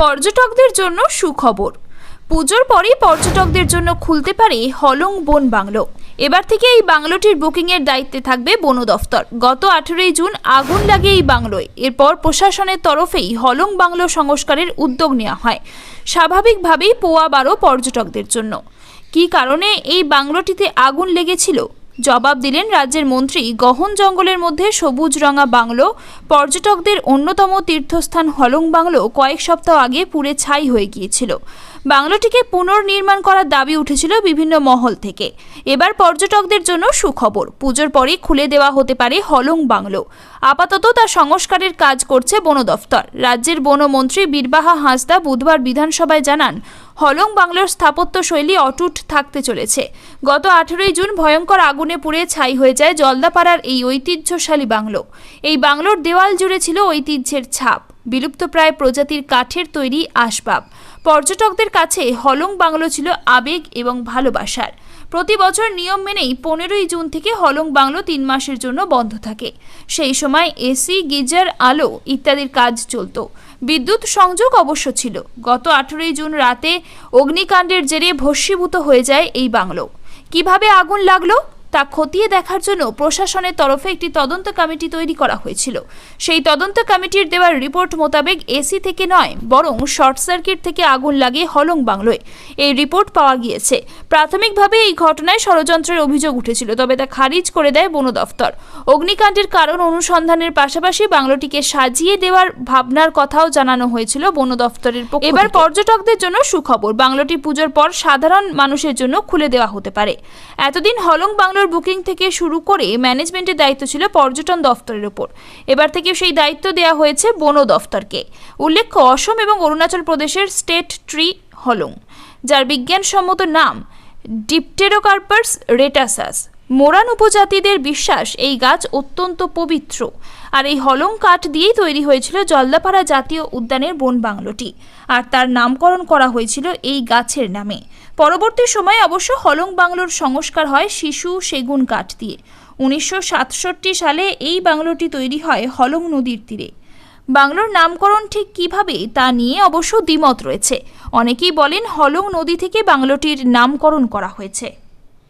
পর্যটকদের জন্য সুখবর। পুজোর পরেই পর্যটকদের জন্য খুলতে পারে হলং বন বাংলো। এবার থেকে এই বাংলোটির বুকিংয়ের দায়িত্বে থাকবে বন দফতর। গত আঠেরোই জুন আগুন লাগে এই বাংলোয়। এরপর প্রশাসনের তরফেই হলং বাংলো সংস্কারের উদ্যোগ নেওয়া হয়। স্বাভাবিকভাবেই পোয়া বারো পর্যটকদের জন্য। কী কারণে এই বাংলোটিতে আগুন লেগেছিল? জবাব দিলেন রাজ্যের মন্ত্রী, গহন জঙ্গলের মধ্যে সবুজ রঙা বাংলো, পর্যটকদের অন্যতম তীর্থস্থান হলং বাংলো কয়েক সপ্তাহ আগে পুড়ে ছাই হয়ে গিয়েছিল। বাংলোটিকে পুনর্নির্মাণ করার দাবি উঠেছিল বিভিন্ন মহল থেকে। এবার পর্যটকদের জন্য সুখবর। পুজোর পরেই খুলে দেওয়া হতে পারে হলং বাংলো। আপাতত তা সংস্কারের কাজ করছে বন দফতর। রাজ্যের বনমন্ত্রী বীরবাহা হাঁসদা বুধবার বিধানসভায় জানান, হলং বাংলোর স্থাপত্য শৈলী অটুট থাকতে চলেছে। গত আঠেরোই জুন ভয়ঙ্কর আগুনে পুড়ে ছাই হয়ে যায় জলদাপাড়ার এই ঐতিহ্যশালী বাংলো। এই বাংলোর দেওয়াল জুড়ে ছিল ঐতিহ্যের ছাপ। বিলুপ্তপ্রায় প্রজাতির কাঠের তৈরি আসবাব। পর্যটকদের কাছে হলং বাংলো ছিল আবেগ এবং ভালোবাসার। প্রতি বছর নিয়ম মেনেই পনেরোই জুন থেকে হলং বাংলো তিন মাসের জন্য বন্ধ থাকে। সেই সময় এসি, গিজার, আলো ইত্যাদির কাজ চলতো। বিদ্যুৎ সংযোগ অবশ্য ছিল। গত আঠেরোই জুন রাতে অগ্নিকাণ্ডের জেরে ভস্মীভূত হয়ে যায় এই বাংলো। কীভাবে আগুন লাগল? তা খতিয়ে দেখার জন্য প্রশাসনের তরফে একটি তদন্ত কমিটি তৈরি করা হয়েছিল। সেই তদন্ত কমিটির দেওয়ার রিপোর্ট মোতাবেক এসি থেকে নয়, বরং শর্ট সার্কিট থেকে আগুন লাগে হলং বাংলোয় এই রিপোর্ট পাওয়া গিয়েছে। প্রাথমিকভাবে এই ঘটনায় ষড়যন্ত্রের অভিযোগ উঠেছিল, তবে তা খারিজ করে দেয় বন দফতর। অগ্নিকাণ্ডের কারণ অনুসন্ধানের পাশাপাশি বাংলোটিকে সাজিয়ে দেওয়ার ভাবনার কথাও জানানো হয়েছিল বন দফতরের এবার পর্যটকদের জন্য সুখবর, বাংলোটি পুজোর পর সাধারণ মানুষের জন্য খুলে দেওয়া হতে পারে। এতদিন হলং বাংলোর বুকিং থেকে শুরু করে ম্যানেজমেন্টের দায়িত্ব ছিল পর্যটন দফতরের উপর। এবার থেকে সেই দায়িত্ব দেওয়া হয়েছে বন দফতরকে। উল্লেখ্য, অসম এবং অরুণাচল প্রদেশের স্টেট ট্রি হলং, যার বিজ্ঞানসম্মত নাম ডিপটেরোকার্পাস রেটাসাস। মোরান উপজাতিদের বিশ্বাস এই গাছ অত্যন্ত পবিত্র। আর এই হলং কাঠ দিয়েই তৈরি হয়েছিল জলদাপাড়া জাতীয় উদ্যানের বন বাংলোটি। আর তার নামকরণ করা হয়েছিল এই গাছের নামে। পরবর্তী সময়ে অবশ্য হলং বাংলোর সংস্কার হয় শিশু সেগুন কাঠ দিয়ে। উনিশশো সাতষট্টি সালে এই বাংলোটি তৈরি হয় হলং নদীর তীরে। বাংলোর নামকরণ ঠিক কীভাবে তা নিয়ে অবশ্য দ্বিমত রয়েছে। অনেকেই বলেন হলং নদী থেকে বাংলোটির নামকরণ করা হয়েছে।